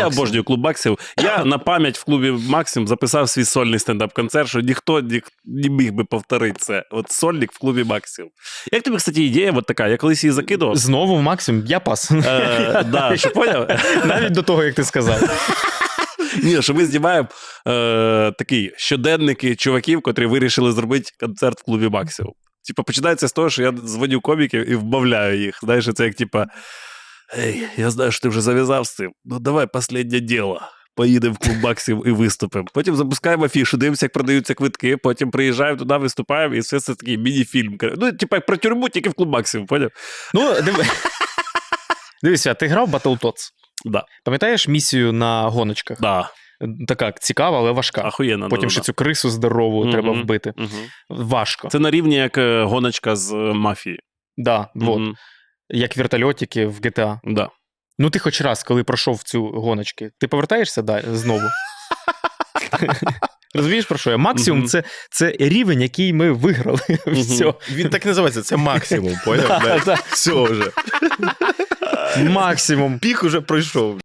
Я обожнюю клуб Максим. Я на пам'ять в клубі Максим записав свій сольний стендап-концерт, що ніхто ні, не міг би повторити це. От сольник в клубі Максим. Як тобі, кстати, ідея от така? Я колись її закидував. Знову Максим, я пас. Е, да, що поняв? Навіть до того, як ти сказав. Ні, що ми знімаємо е, такий щоденники чуваків, котрі вирішили зробити концерт в клубі Максимум. Типа, починається з того, що я дзвоню коміків і вбавляю їх. Знаєш, це як типа. Ей, я знаю, що ти вже зав'язав з цим. Ну давай останнє діло. Поїдемо в клуб Максимум і виступимо. Потім запускаємо афішу, дивимося, як продаються квитки, потім приїжджаємо туди, виступаємо, і все це такий міні-фільм. Ну, типа, про тюрму, тільки в клуб Максимум, поняв? Ну, диви... дивися, ти грав в Battletoads? Да. Пам'ятаєш місію на гоночках? Да. Така цікава, але важка. Ахуєнно. Потім да, ще да. цю крису здорову Мгм. треба вбити. Мгм. Важко. Це на рівні як е, гоночка з е, мафії. Да, вот. Як вертольотики в GTA. Да. Ну, ти хоч раз, коли пройшов цю гоночки, ти повертаєшся да, знову. Розумієш, про що я? Максимум це, це рівень, який ми виграли. Все. Він так називається, це максимум, поняв? Да, Да. да. Все вже. Максимум. Пік уже пройшов.